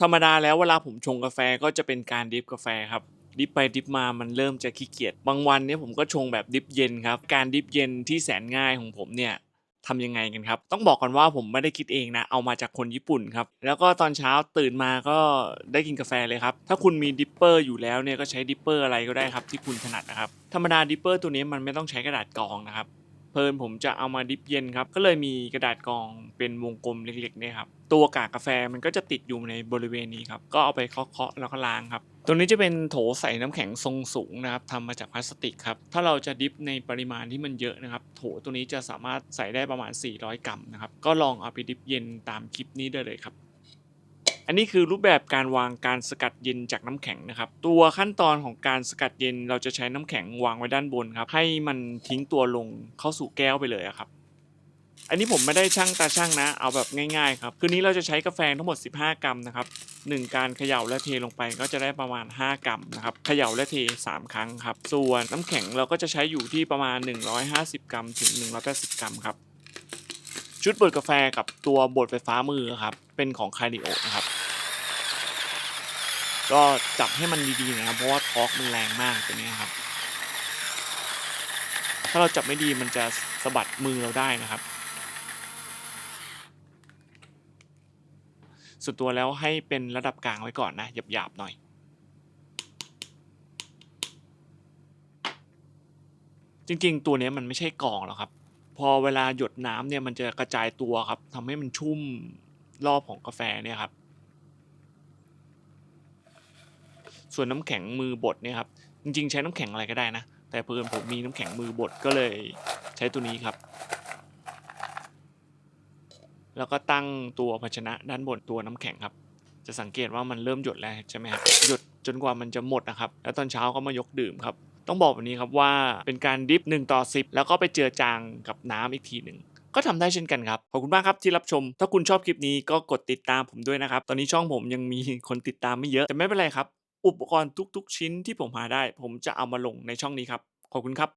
ธรรมดาแล้วเวลาผมชงกาแฟก็จะเป็นการดริฟกาแฟครับดิฟไปดิฟมามันเริ่มจะขี้เกียจบางวันเนี่ยผมก็ชงแบบดิฟเย็นครับ การดิฟเย็นที่แสนง่ายของผมเนี่ยทำยังไงกันครับ ต้องบอกก่อนว่าผมไม่ได้คิดเองนะ เอามาจากคนญี่ปุ่นครับ แล้วก็ตอนเช้าตื่นมาก็ได้กินกาแฟเลยครับ ถ้าคุณมีดิปเปอร์อยู่แล้วเนี่ยก็ใช้ดิปเปอร์อะไรก็ได้ครับที่คุณถนัดนะครับ ธรรมดาดิปเปอร์ตัวนี้มันไม่ต้องใช้กระดาษกรองนะครับ เพลินผมจะเอามาดิฟเย็นครับ ก็เลยมีกระดาษกองเป็นวงกลมเล็กๆเนี่ยครับ ตัวกากกาแฟมันก็จะติดอยู่ในบริเวณนี้ครับ ก็เอาไปเคาะๆแล้วก็ล้างครับตรงนี้จะเป็นโถใส่น้ำแข็งทรงสูงนะครับทำมาจากพลาสติกครับ ถ้าเราจะดิฟในปริมาณที่มันเยอะนะครับ โถตัวนี้จะสามารถใส่ได้ประมาณ 400 กรัมนะครับ ก็ลองเอาไปดิฟเย็นตามคลิปนี้ได้เลยครับ อันนี้คือรูปแบบการวางการสกัดเย็นจากน้ำแข็งนะครับ ตัวขั้นตอนของการสกัดเย็นเราจะใช้น้ำแข็งวางไว้ด้านบนครับ ให้มันทิ้งตัวลงเข้าสู่แก้วไปเลยครับ อันนี้ผมไม่ได้ช่างตาช่างนะ เอาแบบง่ายๆครับ คืนนี้เราจะใช้กาแฟทั้งหมด 15 กรัมนะครับ1การเขย่าและเทลงไปก็จะได้ประมาณ 5 กรัมนะครับเขย่าและเท 3 ครั้งครับ ส่วนน้ำแข็งเราก็จะใช้อยู่ที่ประมาณ 150 กรัมถึง 180 กรัมครับชุดบดกาแฟกับตัวบดไฟฟ้ามือครับ เป็นของคาริโอนะครับ ก็จับให้มันดีๆนะครับ เพราะว่าทอร์กมันแรงมากตัวนี้ครับ ถ้าเราจับไม่ดีมันจะสะบัดมือเราได้นะครับ สุดตัวแล้วให้เป็นระดับกลางไว้ก่อนนะหยาบๆหน่อยจริงๆ ตัวนี้มันไม่ใช่กรองหรอกครับ พอเวลาหยดน้ำเนี่ยมันจะกระจายตัวครับทำให้มันชุ่ม รอบของกาแฟเนี่ยครับ ส่วนน้ำแข็งมือบดเนี่ยครับ จริงๆ ใช้น้ำแข็งอะไรก็ได้นะ แต่เพื่อนผมมีน้ำแข็งมือบดก็เลยใช้ตัวนี้ครับ แล้วก็ตั้งตัวภาชนะด้านบนตัวน้ำแข็งครับ จะสังเกตว่ามันเริ่มหยดแล้วใช่ไหมครับ หยดจนกว่ามันจะหมดนะครับ แล้วตอนเช้าก็มายกดื่มครับ ต้องบอกแบบนี้ครับว่าเป็นการดิฟ1ต่อ10 แล้วก็ไปเจือจางกับน้ำอีกทีหนึ่ง ก็ทำได้เช่นกันครับ ขอบคุณมากครับที่รับชม ถ้าคุณชอบคลิปนี้ก็กดติดตามผมด้วยนะครับ ตอนนี้ช่องผมยังมีคนติดตามไม่เยอะ แต่ไม่เป็นไรครับ อุปกรณ์ทุก ๆ ชิ้นที่ผมหาได้ ผมจะเอามาลงในช่องนี้ครับ ขอบคุณครับ